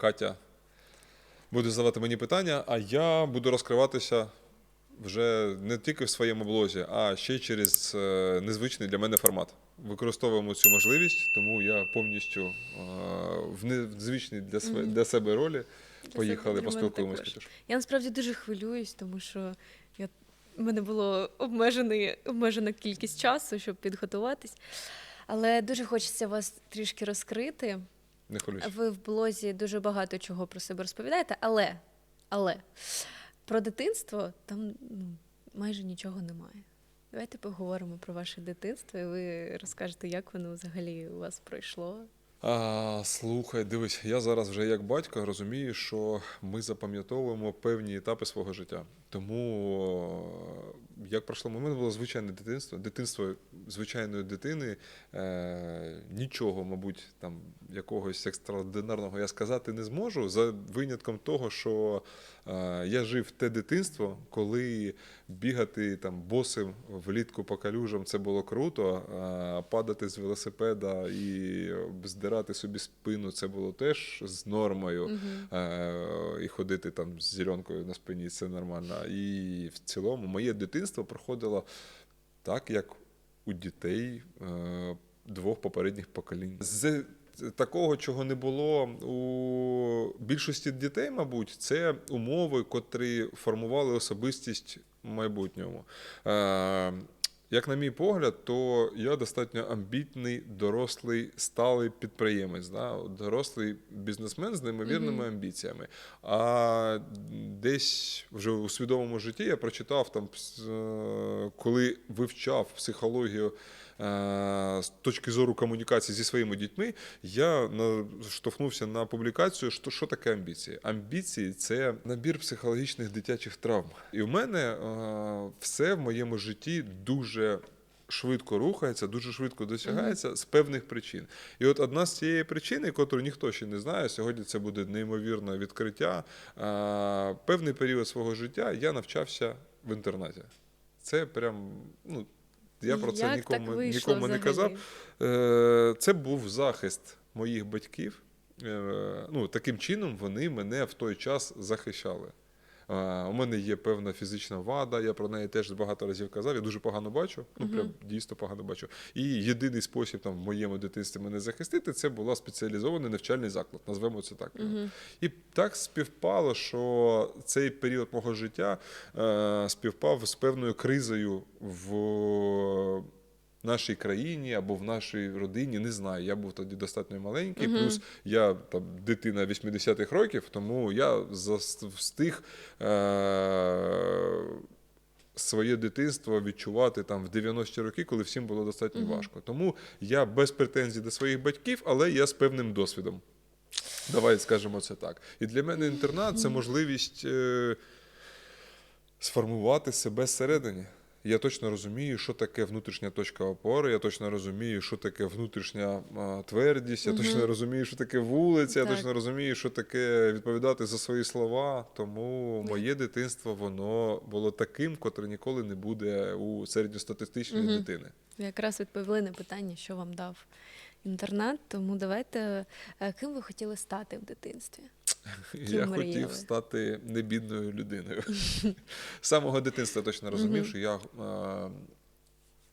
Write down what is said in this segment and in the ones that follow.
Катя буде задавати мені питання, а я буду розкриватися вже не тільки в своєму блозі, а ще й через е, незвичний для мене формат. Використовуємо цю можливість, тому я повністю е, в незвичній для, Мгм. для себе ролі себе, поїхали, поспілкуємося. Я насправді дуже хвилююсь, тому що я... в мене було обмежений, обмежена кількість часу, щоб підготуватись. Але дуже хочеться вас трішки розкрити. Не хвилюйся. Ви в блозі дуже багато чого про себе розповідаєте, але, але про дитинство там ну, майже нічого немає. Давайте поговоримо про ваше дитинство, і ви розкажете, як воно взагалі у вас пройшло. А, слухай, дивись, я зараз вже як батько розумію, що ми запам'ятовуємо певні етапи свого життя. Тому як пройшло, у мене було звичайне дитинство, дитинство звичайної дитини. Е, нічого, мабуть, там якогось екстраординарного я сказати не зможу, за винятком того, що е, я жив те дитинство, коли бігати там босим влітку по калюжам це було круто, а падати з велосипеда і здирати собі спину це було теж з нормою. Мгм. Е, і ходити там з зеленкою на спині це нормально. І в цілому моє дитинство проходило так, як у дітей е, двох попередніх поколінь. З такого, чого не було у більшості дітей, мабуть, це умови, котрі формували особистість в майбутньому. Як на мій погляд, то я достатньо амбітний, дорослий, сталий підприємець, да? дорослий бізнесмен з неймовірними Мгм. амбіціями. А десь вже у свідомому житті я прочитав там, е, коли вивчав психологію з точки зору комунікації зі своїми дітьми, я наштовхнувся на публікацію, що, що таке амбіції. Амбіції це набір психологічних дитячих травм. І в мене е, все в моєму житті дуже. Швидко рухається, дуже швидко досягається з певних причин. І от одна з цієї причини, котру ніхто ще не знає, сьогодні це буде неймовірне відкриття. е, Певний період свого життя я навчався в інтернаті. Це прям, ну, я про це Як нікому, так вийшло нікому не взагалі? казав. Е, Це був захист моїх батьків. Е, Ну, таким чином вони мене в той час захищали. Е, У мене є певна фізична вада, я про неї теж багато разів казав. Я дуже погано бачу, ну прям дійсно погано бачу. І єдиний спосіб там в моєму дитинстві мене захистити це була спеціалізований навчальний заклад, назвемо це так. І так співпало, що цей період мого життя е, співпав з певною кризою в нашій країні або в нашій родині. Не знаю. Я був тоді достатньо маленький, Мгм. плюс я там дитина 80-х років, тому я встиг. Е, Своє дитинство відчувати там в 90-ті роки, коли всім було достатньо Мгм. важко. Тому я без претензій до своїх батьків, але я з певним досвідом. Давай скажемо це так. І для мене інтернат це можливість е, сформувати себе зсередині. Я точно розумію, що таке внутрішня точка опори, я точно розумію, що таке внутрішня твердість, я Мгм. точно розумію, що таке вулиця, я точно розумію, що таке відповідати за свої слова. Тому моє дитинство воно було таким, котре ніколи не буде у середньостатистичної Мгм. дитини. Ви якраз відповіли на питання, що вам дав інтернат. Тому давайте, е, ким ви хотіли стати в дитинстві? Я мріяли? хотів стати небідною людиною. З самого дитинства точно розумів, що я е,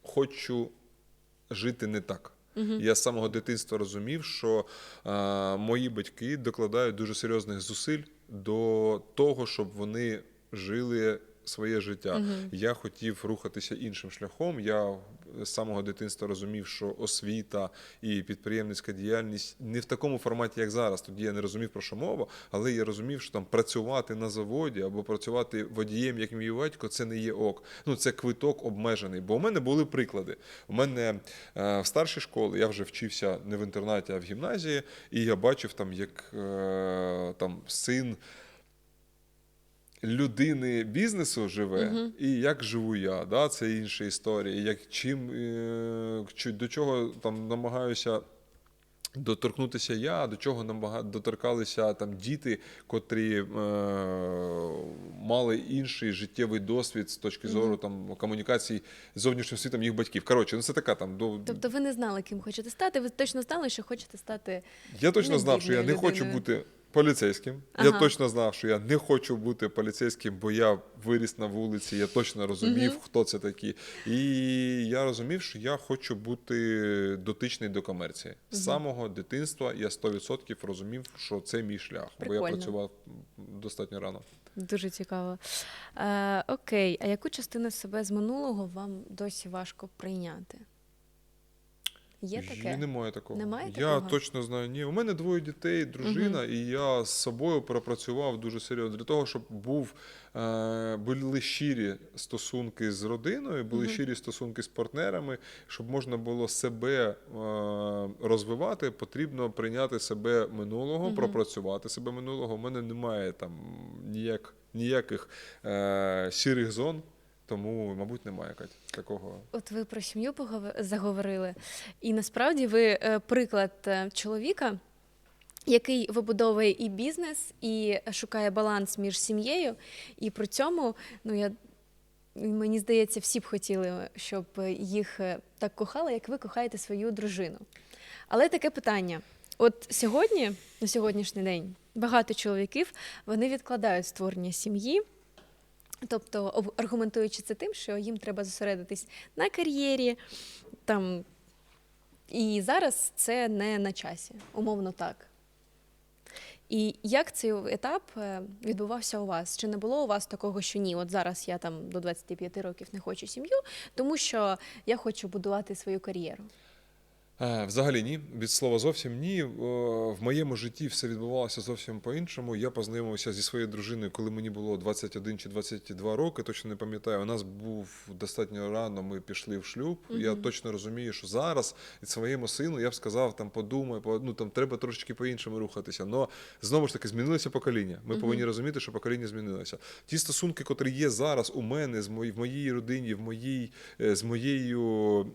хочу жити не так. Я з самого дитинства розумів, що е, мої батьки докладають дуже серйозних зусиль до того, щоб вони жили своє життя. Я хотів рухатися іншим шляхом. Я з самого дитинства розумів, що освіта і підприємницька діяльність не в такому форматі, як зараз. Тоді я не розумів про що мова, але я розумів, що там працювати на заводі або працювати водієм, як мій батько, це не є ок. Ну це квиток обмежений. Бо у мене були приклади. У мене е, в старшій школі я вже вчився не в інтернаті, а в гімназії, і я бачив там, як е, там син людини бізнесу живе, Мгм. і як живу я. Да? Це інша історія. Як чим е, до чого там намагаюся. Доторкнутися я, до чого намага... доторкалися там діти, котрі е... мали інший життєвий досвід з точки зору там комунікацій з зовнішнім світом їх батьків. Коротше, ну це така там до Тобто ви не знали, ким хочете стати, ви точно знали, що хочете стати я точно знав, що я не небідною хочу бути поліцейським. Я точно знав, що я не хочу бути поліцейським, бо я виріс на вулиці, я точно розумів, Мгм. хто це такі. І я розумів, що я хочу бути дотичний до комерції. З Мгм. самого дитинства я 100% розумів, що це мій шлях, бо я працював достатньо рано. Дуже цікаво. Е, окей, а яку частину себе з минулого вам досі важко прийняти? Є таке? Ні, Немає такого. Немає я такого? точно знаю. Ні, у мене двоє дітей, дружина, і я з собою пропрацював дуже серйозно для того, щоб був е, були щирі стосунки з родиною, були Мгм. щирі стосунки з партнерами, щоб можна було себе е, розвивати, потрібно прийняти себе минулого, Мгм. пропрацювати себе минулого. У мене немає там ніяк, ніяких е, сірих зон. Тому, мабуть, немає Кать, такого. От ви про сім'ю заговорили, і насправді ви е, приклад е, чоловіка, який вибудовує і бізнес, і шукає баланс між сім'єю. І при цьому, ну я мені здається, всі б хотіли, щоб їх е, так кохали, як ви кохаєте свою дружину. Але таке питання: от сьогодні, на сьогоднішній день, багато чоловіків вони відкладають створення сім'ї. Тобто аргументуючи це тим, що їм треба зосередитись на кар'єрі, там, і зараз це не на часі, умовно так. І як цей етап е, відбувався у вас? Чи не було у вас такого, що ні, от зараз я там до 25 років не хочу сім'ю, тому що я хочу будувати свою кар'єру? Е, Взагалі ні, від слова зовсім ні. Е, В моєму житті все відбувалося зовсім по-іншому. Я познайомився зі своєю дружиною, коли мені було 21 чи 22 роки. Точно не пам'ятаю. У нас був достатньо рано. Ми пішли в шлюб. Я точно розумію, що зараз і своєму сину я б сказав, там подумай, по- ну там треба трошечки по-іншому рухатися. Но знову ж таки змінилося покоління. Ми Мгм. повинні розуміти, що покоління змінилося. Ті стосунки, котрі є зараз у мене, з мої, в моїй родині, в моїй е, з моєю.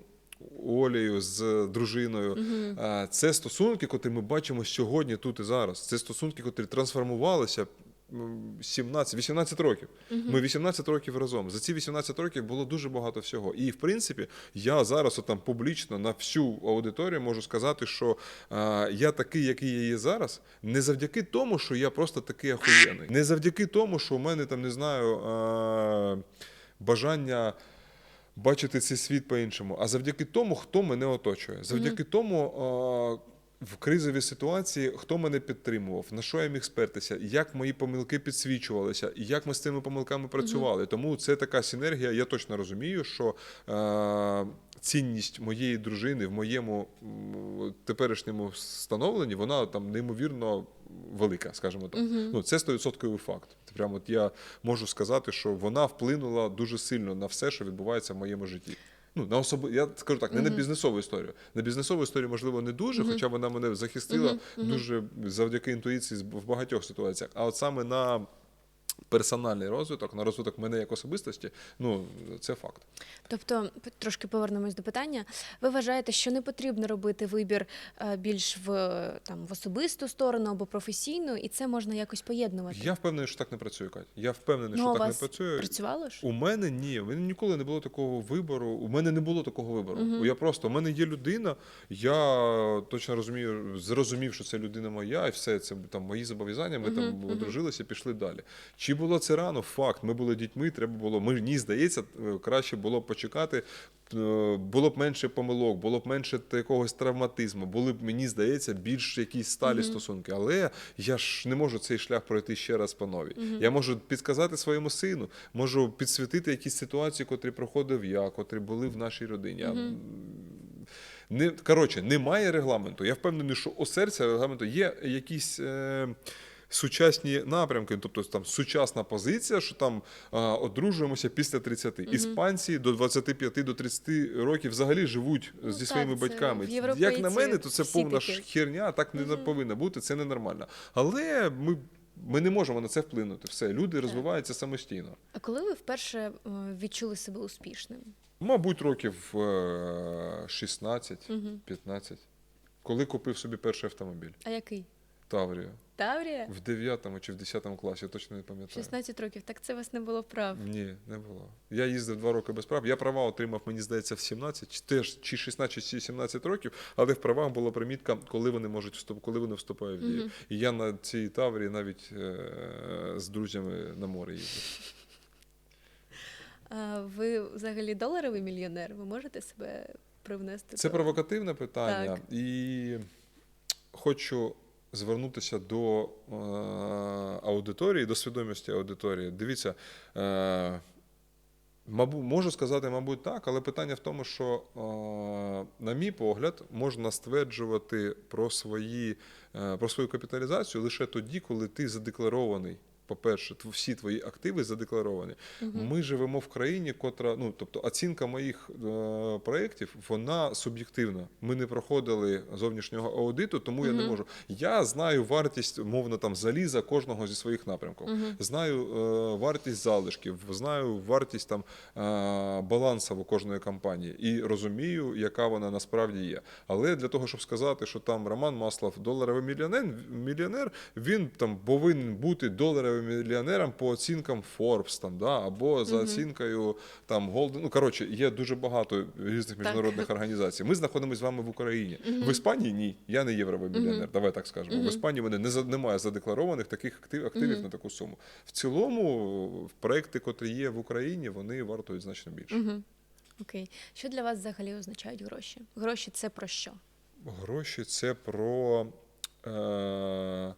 Олею з дружиною. А, Це стосунки, котрі ми бачимо сьогодні, тут і зараз. Це стосунки, котрі трансформувалися м, 17-18 років. Ми 18 років разом. За ці 18 років було дуже багато всього. І в принципі, я зараз отам публічно на всю аудиторію можу сказати, що а, я такий, який я є зараз, не завдяки тому, що я просто такий охуєнний. Не завдяки тому, що у мене там не знаю а, бажання бачити цей світ по-іншому, а завдяки тому, хто мене оточує. Завдяки тому. В кризовій ситуації хто мене підтримував, на що я міг спертися, як мої помилки підсвічувалися, і як ми з цими помилками працювали. Тому це така синергія. Я точно розумію, що е, цінність моєї дружини в моєму теперішньому становленні вона там неймовірно велика, скажімо так. Мгм. Ну це 100% факт. Прямо от я можу сказати, що вона вплинула дуже сильно на все, що відбувається в моєму житті. Ну, на особи... Я скажу так, не на бізнесову історію. На бізнесову історію, можливо, не дуже, хоча вона мене захистила Мгм, мгм. дуже завдяки інтуїції в багатьох ситуаціях. А от саме на персональний розвиток, на розвиток мене як особистості, ну це факт. Тобто, трошки повернемось до питання. Ви вважаєте, що не потрібно робити вибір е, більш в, там, в особисту сторону або професійну, і це можна якось поєднувати? Я впевнений, що так не працює, Кать. Я впевнений, Ну, що так не працює. Працювало ж? У мене ні, у мене ніколи не було такого вибору. У мене не було такого вибору. Мгм. Я просто у мене є людина. Я точно розумію, зрозумів, що це людина моя, і все це там мої зобов'язання. Ми Мгм, там одружилися, пішли далі. Чи було це рано? Факт. Ми були дітьми. Треба було. Мені здається, е, краще було б почекати. е, Було б менше помилок, було б менше якогось травматизму, були б, мені здається, більш якісь сталі Мгм. стосунки. Але я ж не можу цей шлях пройти ще раз по новій. Мгм. Я можу підказати своєму сину, можу підсвітити якісь ситуації, котрі проходив я, котрі були в нашій родині. Мгм. м, Не, коротше, немає регламенту. Я впевнений, що у серця регламенту є якісь. Е, Сучасні напрямки, тобто там сучасна позиція, що там а, одружуємося після 30. Мгм. Іспанці до 25 до 30 років взагалі живуть Ну, зі так, своїми це батьками. Як на мене, то це повна такі. ж херня, так не Мгм. повинно бути, це ненормально. Але ми, ми не можемо на це вплинути. Все, люди розвиваються самостійно. А коли ви вперше е, відчули себе успішним? Мабуть, років е, 16-15, Мгм. коли купив собі перший автомобіль. А який? Таврію. Таврія? В 9 чи в 10 класі, я точно не пам'ятаю. 16 років. Так це у вас не було прав. Ні, не було. Я їздив два роки без прав. Я права отримав, мені здається, в 17, чи теж чи 16, чи 17 років, але в правах була примітка, коли вони можуть вступ, коли вони вступають в дію. І я на цій таврі навіть е- з друзями на море їздив. А ви взагалі доларовий мільйонер? Ви можете себе привнести? Це до- провокативне питання, Так. і хочу звернутися до е, аудиторії, до свідомості аудиторії. Дивіться, е, мабуть, можу сказати, мабуть, так, але питання в тому, що, е, на мій погляд, можна стверджувати про, свої, про свою капіталізацію лише тоді, коли ти задекларований. По-перше, всі твої активи задекларовані. Ми живемо в країні, котра, ну тобто, оцінка моїх е, проєктів, вона суб'єктивна. Ми не проходили зовнішнього аудиту, тому я не можу. Я знаю вартість, мовно там заліза кожного зі своїх напрямків. Знаю е, вартість залишків, знаю вартість там е, балансову кожної компанії і розумію, яка вона насправді є. Але для того, щоб сказати, що там Роман Маслов доларовий мільйонер, мільйонер, він там повинен бути доларовим мільйонером по оцінкам Forbes, там, да, або за оцінкою там Golden. Ну коротше, є дуже багато різних міжнародних організацій. Ми знаходимося з вами в Україні. В Іспанії ні, я не євровий мільйонер. Давай так скажемо. В Іспанії в мене не за- немає задекларованих таких актив, активів на таку суму. В цілому, проекти, котрі є в Україні, вони вартують значно більше. Окей. Що для вас взагалі означають гроші? Гроші це про що? Гроші це про е,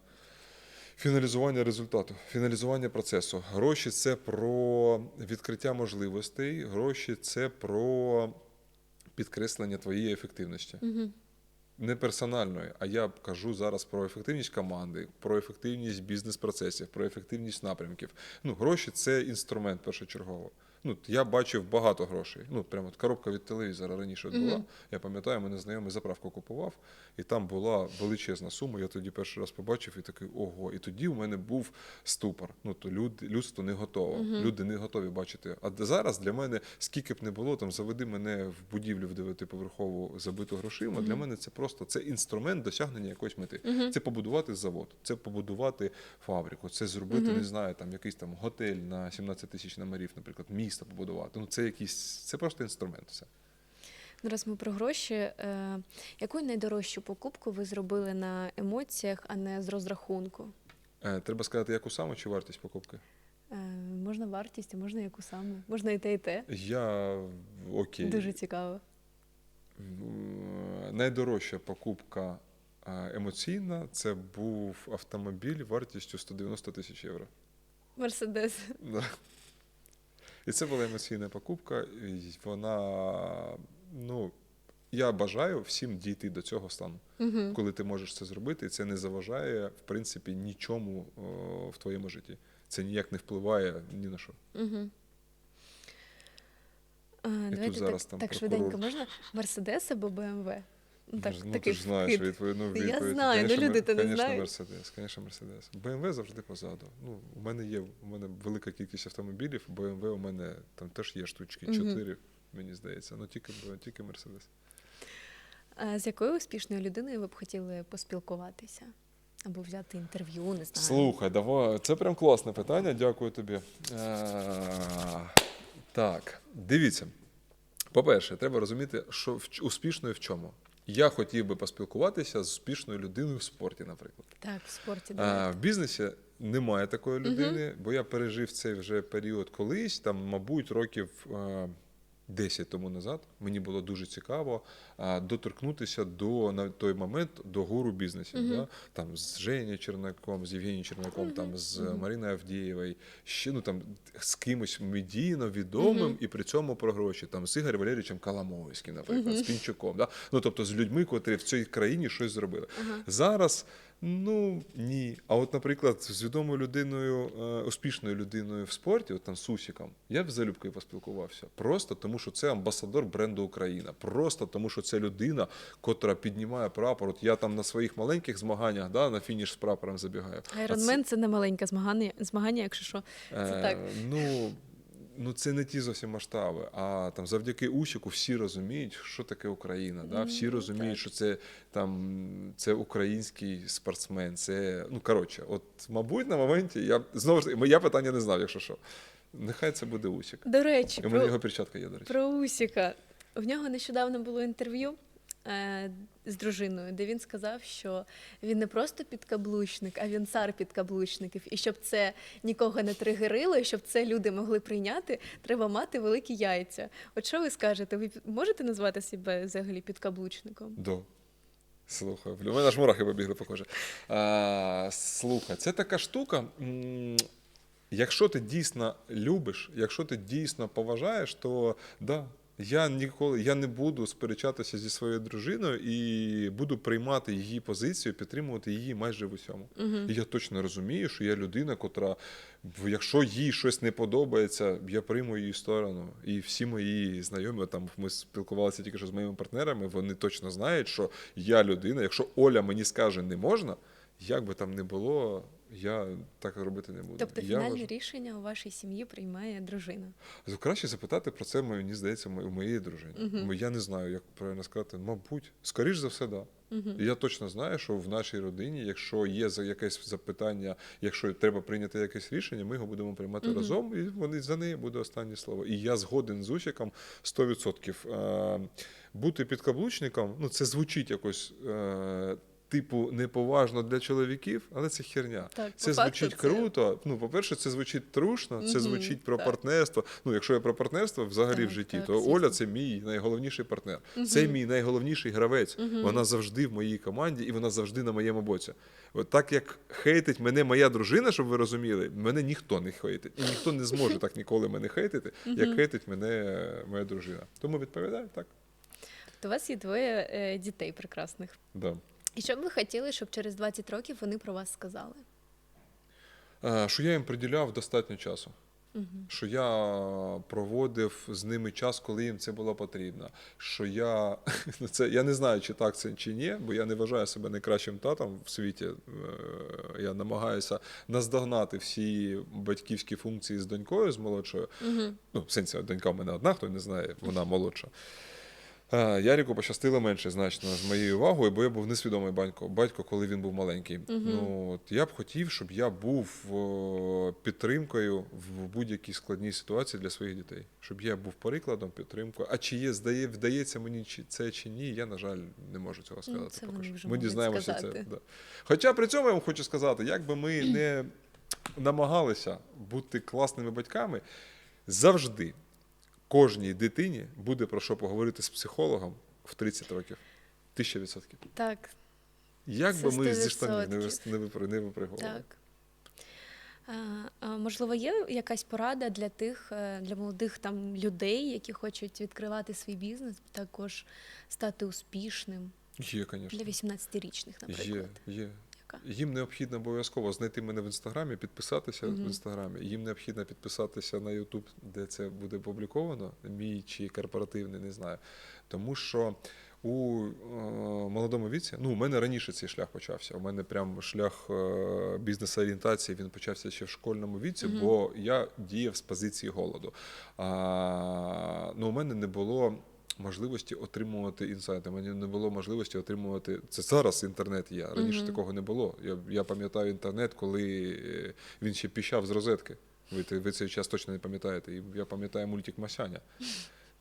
фіналізування результату, фіналізування процесу. Гроші це про відкриття можливостей, гроші це про підкреслення твоєї ефективності. Угу. Не персональної, а я кажу зараз про ефективність команди, про ефективність бізнес-процесів, про ефективність напрямків. Ну, гроші це інструмент першочергово. Ну, я бачив багато грошей. Ну, прямо от коробка від телевізора раніше була. Я пам'ятаю, мене знайомий заправку купував, і там була величезна сума. Я тоді перший раз побачив і такий ого. І тоді у мене був ступор. Ну то люд, людство не готово. Люди не готові бачити. А зараз для мене, скільки б не було, там заведи мене в будівлю в дев'ятиповерхову забиту грошима. Для мене це просто це інструмент досягнення якоїсь мети. Це побудувати завод, це побудувати фабрику, це зробити, не знаю, там якийсь там готель на 17 тисяч номерів, наприклад, місто побудувати. Ну це якийсь, це просто інструмент. Все. Ну, раз ми про гроші, е, яку найдорожчу покупку ви зробили на емоціях, а не з розрахунку? Е, Треба сказати, яку саме чи вартість покупки? Е, можна вартість, а можна яку саму? Можна і те, і те. Я окей. Дуже цікаво. Найдорожча покупка емоційна це був автомобіль вартістю 190 тисяч євро. Мерседес. Да. І це була емоційна покупка, і вона, ну, я бажаю всім дійти до цього стану, Угу. коли ти можеш це зробити, і це не заважає, в принципі, нічому о, в твоєму житті. Це ніяк не впливає ні на що. Угу. А, давайте тут зараз так, там так швиденько, можна Мерседес або БМВ? Ну, так, ну, такий ти ж знаєш вхід. відповідь. Ну, Я знаю, ну, Конечно, люди то не знають. Мерседес, звісно, Мерседес. БМВ завжди позаду. Ну, у мене є у мене велика кількість автомобілів, БМВ у мене там теж є штучки, чотири, мені здається. Ну тільки, тільки Мерседес. А з якою успішною людиною ви б хотіли поспілкуватися? Або взяти інтерв'ю, не знаю. Слухай, давай. Це прям класне питання. Дякую тобі. Е, Так, дивіться. По-перше, треба розуміти, що успішною в чому. Я хотів би поспілкуватися з успішною людиною в спорті, наприклад. Так, в спорті. А, в бізнесі немає такої людини, бо я пережив цей вже період колись, там, мабуть, років е, 10 тому назад. Мені було дуже цікаво а, доторкнутися до на той момент до гуру бізнесів. Да? Там з Женєю Чернаком, з Євгенією Чернаком, там з Мариною Авдієвою, ще ну там з кимось медійно відомим і при цьому про гроші. Там з Ігорем Валерійовичем Коломойським, наприклад, з Пінчуком. Да? Ну тобто з людьми, котрі в цій країні щось зробили. Зараз. Ну ні. А от, наприклад, з відомою людиною, е, успішною людиною в спорті, от там Сусіком, я б залюбки поспілкувався. Просто тому, що це амбасадор бренду Україна. Просто тому, що це людина, котра піднімає прапор. От я там на своїх маленьких змаганнях да, на фініш з прапором забігаю. А це- Айронмен це не маленьке змагання, змагання, якщо що. Це Е, так. Ну, ну це не ті зовсім масштаби. А там завдяки Усіку всі розуміють, що таке Україна. Да? Всі розуміють, так. що це там це український спортсмен. Це ну коротше, от мабуть, на моменті я знову ж я питання не знав, якщо що. Нехай це буде Усік. До речі, У мене про, його перчатка є, до речі. про Усіка. В нього нещодавно було інтерв'ю з дружиною, де він сказав, що він не просто підкаблучник, а він цар підкаблучників. І щоб це нікого не тригерило, і щоб це люди могли прийняти, треба мати великі яйця. От що ви скажете? Ви можете назвати себе взагалі підкаблучником? До. Слухай, у мене аж мурахи побігли по кожі. А, слухай, це така штука. Якщо ти дійсно любиш, якщо ти дійсно поважаєш, то да, я ніколи я не буду сперечатися зі своєю дружиною і буду приймати її позицію, підтримувати її майже в усьому. І я точно розумію, що я людина, котра, якщо їй щось не подобається, я прийму її сторону. І всі мої знайомі, там ми спілкувалися тільки що з моїми партнерами, вони точно знають, що я людина. Якщо Оля мені скаже не можна, як би там не було, я так робити не буду. Тобто Я фінальне вважаю- рішення у вашій сім'ї приймає дружина. Краще запитати про це, мені здається, у моєї дружини. Бо Я не знаю, як правильно сказати. Мабуть, скоріш за все. Да. І я точно знаю, що в нашій родині, якщо є якесь запитання, якщо треба прийняти якесь рішення, ми його будемо приймати разом, і вони за неї буде останнє слово. І я згоден з Усіком 100%. Е, Бути підкаблучником, ну це звучить якось. Типу, неповажно для чоловіків, але це херня. Так, це звучить це- круто. Ну, по-перше, це звучить трушно, це звучить про так. партнерство. Ну, якщо я про партнерство взагалі Так, в житті, так, то звісно. Оля це мій найголовніший партнер. Це мій найголовніший гравець. Вона завжди в моїй команді і вона завжди на моєму боці. От так як хейтить мене моя дружина, щоб ви розуміли, мене ніхто не хейтить. І ніхто не зможе так ніколи мене хейтити, як хейтить мене е, моя дружина. Тому відповідаю так. То у вас є двоє е, дітей прекрасних. Да. І що б ви хотіли, щоб через 20 років вони про вас сказали? Е, Що я їм приділяв достатньо часу. Що я проводив з ними час, коли їм це було потрібно. Що я ну, це я не знаю, чи так це чи ні, бо я не вважаю себе найкращим татом в світі. Е, Я намагаюся наздогнати всі батьківські функції з донькою, з молодшою. Ну, в сенсі, донька в мене одна, хто не знає, вона молодша. Ярику пощастило менше значно з моєю увагою, бо я був несвідомий батько, батько, коли він був маленький. Ну, от, я б хотів, щоб я був підтримкою в будь-якій складній ситуації для своїх дітей. Щоб я був прикладом, підтримкою. А чи є, здає, вдається мені чи це чи ні, я, на жаль, не можу цього Ну, сказати. це поки що. Ми дізнаємося це. Да. Хоча при цьому я вам хочу сказати, як би ми не намагалися бути класними батьками, завжди кожній дитині буде про що поговорити з психологом в 30 років. Тисяча відсотків. Так, Як би ми зі штанів не, випри- не виприговували. так. А, можливо, є якась порада для тих, е, для молодих там людей, які хочуть відкривати свій бізнес, також стати успішним Є, звісно. для 18-річних, наприклад. Є, є. Яка? Їм необхідно обов'язково знайти мене в інстаграмі, підписатися в інстаграмі. Їм необхідно підписатися на Ютуб, де це буде опубліковано, мій чи корпоративний, не знаю. Тому що у е, молодому віці, ну, у мене раніше цей шлях почався. У мене прям шлях е, бізнес-орієнтації він почався ще в школьному віці, Мгм. бо я діяв з позиції голоду. А, ну, у мене не було можливості отримувати інсайти. Мені не було можливості отримувати. Це зараз інтернет є. Раніше Мгм. такого не було. Я, я пам'ятаю інтернет, коли е, він ще піщав з розетки. Ви, ви цей час точно не пам'ятаєте. І я пам'ятаю мультик Масяня,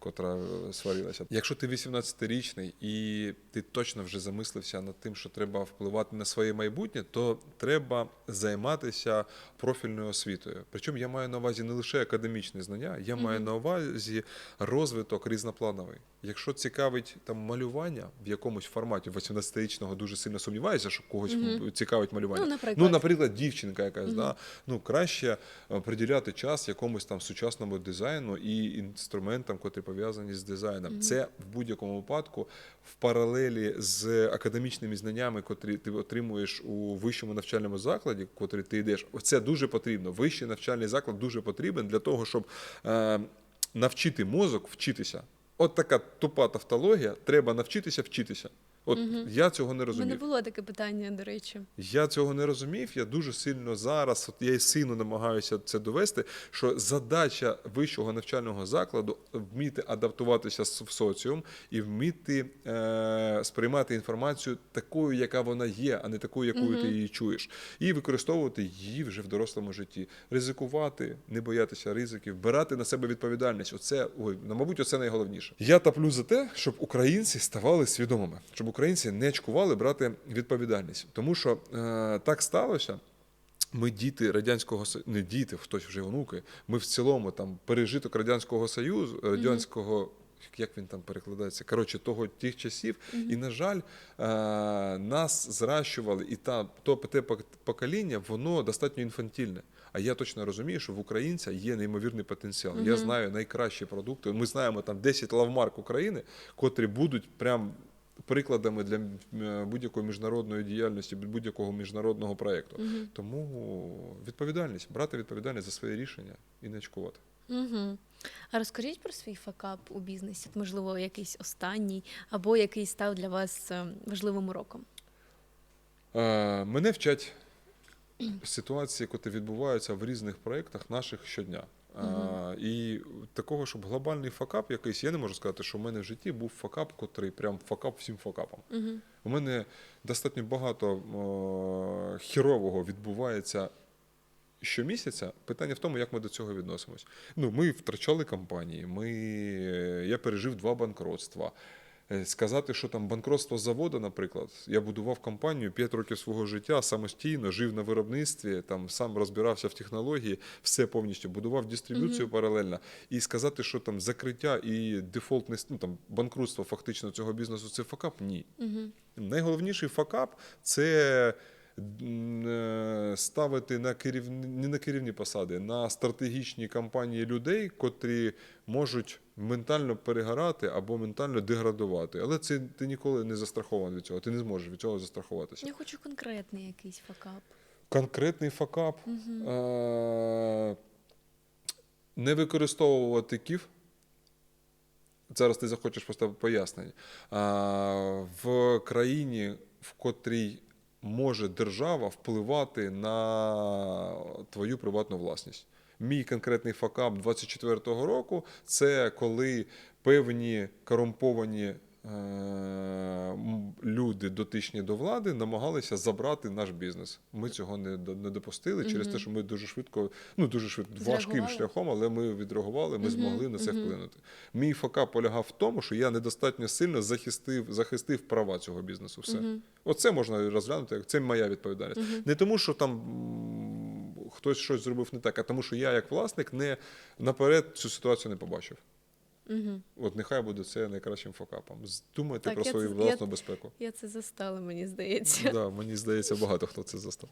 котра е, сварилася. Якщо ти 18-річний і ти точно вже замислився над тим, що треба впливати на своє майбутнє, то треба займатися профільною освітою. Причому я маю на увазі не лише академічні знання, я маю на увазі розвиток різноплановий. Якщо цікавить там малювання в якомусь форматі, 18-річного дуже сильно сумніваюся, що когось цікавить малювання. Ну, наприклад. Ну, наприклад, дівчинка якась, да? ну краще е, приділяти час якомусь там сучасному дизайну і інструментам, котрі пов'язані з дизайном. Мгм. Це в будь-якому випадку в паралелі з академічними знаннями, котрі ти отримуєш у вищому навчальному закладі, котрі ти йдеш. Це дуже потрібно. Вищий навчальний заклад дуже потрібен для того, щоб е, навчити мозок вчитися. От така тупа тавтологія, треба навчитися вчитися. От Мгм. я цього не У мене було таке питання, до речі. Я цього не розумів. Я дуже сильно зараз, от я і сину намагаюся це довести. Що задача вищого навчального закладу вміти адаптуватися в соціум і вміти е, сприймати інформацію такою, яка вона є, а не такою, якою ти її чуєш, і використовувати її вже в дорослому житті. Ризикувати, не боятися ризиків, брати на себе відповідальність. Оце ой, ну, мабуть, оце найголовніше. Я таплю за те, щоб українці ставали свідомими, щоб українці не чкували брати відповідальність, тому що е, так сталося. Ми діти радянського Союзу, не діти, хтось вже онуки. Ми в цілому там пережиток радянського союзу, радянського. Як він там перекладається? Коротше, того тих часів, і на жаль, е, нас зращували, і та то те покоління, воно достатньо інфантільне. А я точно розумію, що в українця є неймовірний потенціал. Я знаю найкращі продукти. Ми знаємо там 10 лавмарк України, котрі будуть прям прикладами для е, будь-якої міжнародної діяльності, будь-якого міжнародного проєкту. Тому відповідальність, брати відповідальність за свої рішення і не очкувати. Угу. А розкажіть про свій факап у бізнесі, можливо, якийсь останній, або який став для вас е, важливим уроком. Е, Мене вчать ситуації, які відбуваються в різних проєктах наших щодня. І такого, щоб глобальний факап якийсь, я не можу сказати, що в мене в житті був факап, котрий прям факап всім факапом. Угу. У мене достатньо багато о, хірового відбувається щомісяця. Питання в тому, як ми до цього відносимось. Ну, ми втрачали компанії, ми, я пережив два банкротства. Е, Сказати, що там банкротство заводу, наприклад, я будував компанію 5 років свого життя самостійно, жив на виробництві, там сам розбирався в технології, все повністю будував дистриб'юцію паралельно. І сказати, що там закриття і дефолтне ну, там банкрутство фактично цього бізнесу це факап, ні. Угу. Найголовніший факап це ставити на керівні, не на керівні посади, на стратегічні компанії людей, котрі можуть ментально перегорати або ментально деградувати. Але це ти ніколи не застрахований від цього. Ти не зможеш від цього застрахуватися. Я хочу конкретний якийсь факап. Конкретний факап е- не використовувати ків. Зараз ти захочеш просто пояснення. В країні, в котрій може держава впливати на твою приватну власність. Мій конкретний факап 24-го року це коли певні корумповані люди, дотичні до влади, намагалися забрати наш бізнес. Ми цього не, не допустили через те, що ми дуже швидко, ну дуже швидко, важким шляхом, але ми відреагували, ми змогли на це вплинути. Мій факап полягав в тому, що я недостатньо сильно захистив, захистив права цього бізнесу. Все. Оце можна розглянути, це моя відповідальність. Не тому, що там хтось щось зробив не так, а тому, що я, як власник, не наперед цю ситуацію не побачив. Угу. От нехай буде це найкращим фокапом. Думайте Так, про свою це- власну я- безпеку. Я це застала, мені здається. Да, мені здається, багато хто це застав.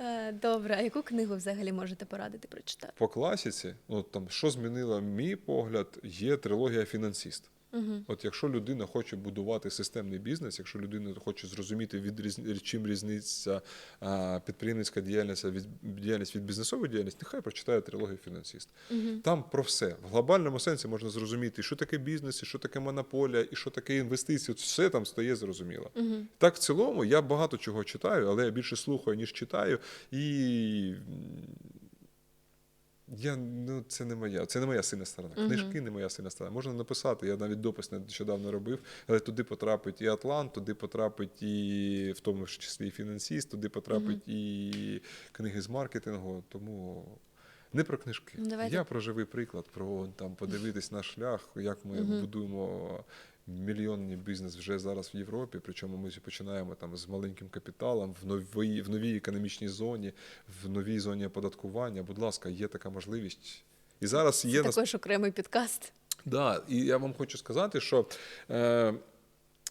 Е, Добре, а яку книгу взагалі можете порадити прочитати? По класіці, ну там що змінило мій погляд, є трилогія фінансіст. Угу. От якщо людина хоче будувати системний бізнес, якщо людина хоче зрозуміти від різні- чим різниця а, підприємницька діяльність від діяльність від бізнесової діяльності, нехай прочитає трилогію фінансіст. Там про все в глобальному сенсі можна зрозуміти, що таке бізнес, і що таке монополія, і що таке інвестиції. От все там стає зрозуміло. Угу. Так, в цілому, я багато чого читаю, але я більше слухаю, ніж читаю. І я, ну, це не моя, це не моя сильна сторона. Книжки не моя сильна сторона. Можна написати, я навіть допис нещодавно робив, але туди потрапить і Атлант, туди потрапить і в тому ж числі і фінансіст, туди потрапить і книги з маркетингу. Тому не про книжки. Ну, давайте- Я про живий приклад, про там подивитись наш шлях, як ми будуємо мільйонний бізнес вже зараз в Європі. Причому ми починаємо там з маленьким капіталом в новій, в новій економічній зоні, в новій зоні оподаткування. Будь ласка, є така можливість. І зараз Це є нас... також окремий підкаст. Да, і я вам хочу сказати, що е,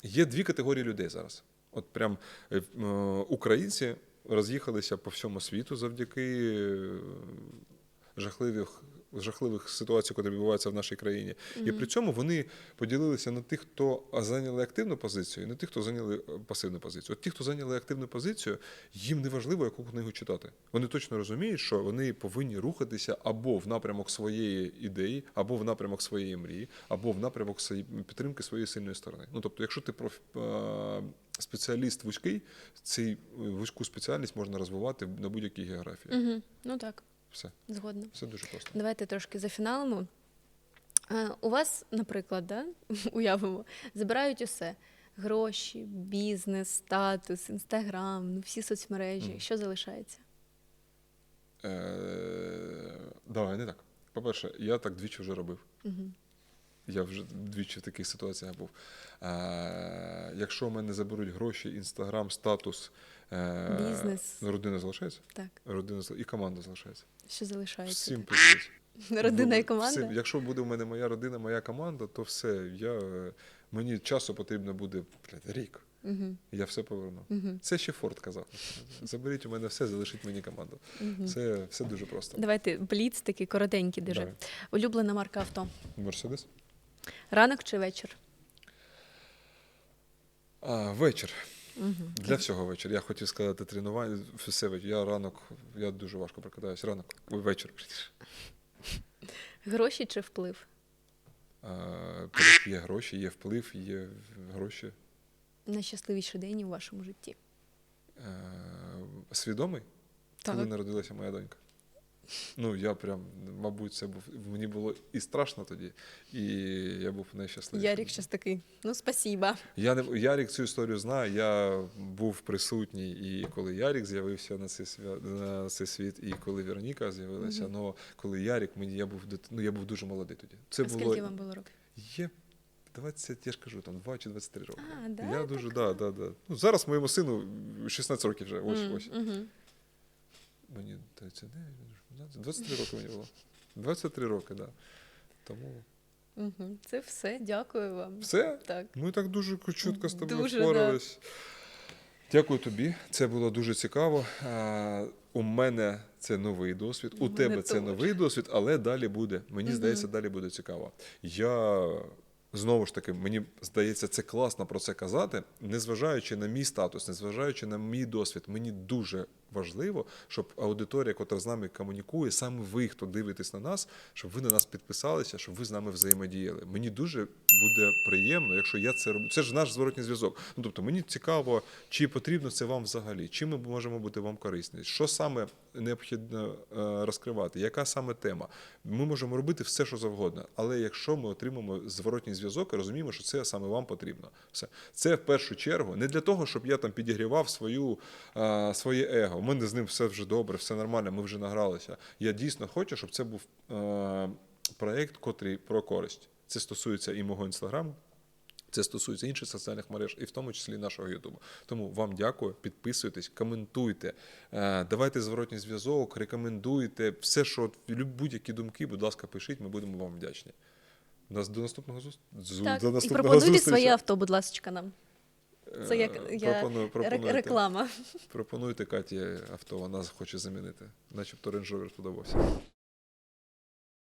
є дві категорії людей зараз. От прям е, е, українці роз'їхалися по всьому світу завдяки е, жахливих жахливих ситуацій, які відбуваються в нашій країні. І при цьому вони поділилися на тих, хто зайняли активну позицію, і на тих, хто зайняли е, пасивну позицію. От ті, хто зайняли активну позицію, їм не важливо, яку книгу читати. Вони точно розуміють, що вони повинні рухатися або в напрямок своєї ідеї, або в напрямок своєї мрії, або в напрямок підтримки своєї сильної сторони. Ну тобто, якщо ти проф... е, спеціаліст вузький, цей вузьку спеціальність можна розвивати на будь-якій географії. Угу. Ну так, Все, згодна. все дуже просто. Давайте трошки зафіналимо. У вас, наприклад, да, уявимо, забирають усе: гроші, бізнес, статус, інстаграм, ну всі соцмережі. Мгм. Що залишається? Е, давай, не так. По-перше, я так двічі вже робив. Угу. Я вже двічі в таких ситуаціях був. Е, якщо в мене заберуть гроші, інстаграм, статус, е, Бізнес. родина залишається? Так, Родина і команда залишається. Що залишається? Всім пиздець. Родина і Ну, команда? всім. Якщо буде в мене моя родина, моя команда, то все. Я, е, мені часу потрібно буде блядь, рік. Угу. Я все поверну. Угу. Це ще Форд казав. Заберіть у мене все, залишіть мені команду. Угу. Це все дуже просто. Давайте бліц такий коротенький дуже. Давай. Улюблена марка авто. Мерседес. Ранок чи вечір? А, вечір. Угу. Для всього вечір. Я хотів сказати тренування. Все вечір. Я ранок, я дуже важко прокидаюсь. Ранок, вечір. Гроші чи вплив? А, є гроші, є вплив, є гроші. Найщасливіший день у вашому житті. А, свідомий, Так. коли народилася моя донька. Ну, я прям, мабуть, це був. Мені було і страшно тоді, і я був найщасливіший. Ярік щось такий. Ну, спасіба. Я не Ярік цю історію знає. Я був присутній, і коли Ярік з'явився на цей свят на цей світ, і коли Вероніка з'явилася. Ну коли Ярік, мені я був ну, я був дуже молодий тоді. Це а було скільки вам було років? є 20, я ж кажу, там 2 чи 23 роки. А, да, я дуже, да, да, да. Ну, зараз моєму сину 16 років вже. Ось, М, ось. мгм. Мені 39, 23 роки мені було. 23 роки, так. Да. Тому. Це все. Дякую вам. все. Так. Ми так дуже чутко з тобою Дуже, впорались. Дякую тобі. Це було дуже цікаво. А, у мене це новий досвід. У, У тебе це теж. новий досвід, але далі буде. Мені здається, далі буде цікаво. Я знову ж таки, мені здається, це класно про це казати, незважаючи на мій статус, незважаючи на мій досвід. Мені дуже важливо, щоб аудиторія, яка з нами комунікує, саме ви, хто дивитесь на нас, щоб ви на нас підписалися, щоб ви з нами взаємодіяли. Мені дуже буде приємно, якщо я це роблю. Це ж наш зворотній зв'язок. Ну тобто мені цікаво, чи потрібно це вам взагалі, чим ми можемо бути вам корисні, що саме необхідно е, розкривати, яка саме тема. Ми можемо робити все, що завгодно, але якщо ми отримаємо зворотній зв'язок розуміємо, що це саме вам потрібно. Все це в першу чергу не для того, щоб я там підігрівав свою е, своє его. У мене з ним все вже добре, все нормально. Ми вже награлися. Я дійсно хочу, щоб це був е, проєкт, котрий про користь. Це стосується і мого інстаграму. Це стосується інших соціальних мереж, і в тому числі нашого Ютубу. Тому вам дякую, підписуйтесь, коментуйте, е, давайте зворотній зв'язок, рекомендуйте все, що будь-які думки, будь ласка, пишіть, ми будемо вам вдячні. Нас до наступного зустрічі. Так, до і пропонуйте зустрічі. своє авто, будь ласка, нам. Це як Е, я пропоную, пропонуйте, реклама. пропонуйте Каті авто, вона хоче замінити. Начебто Range Rover сподобався.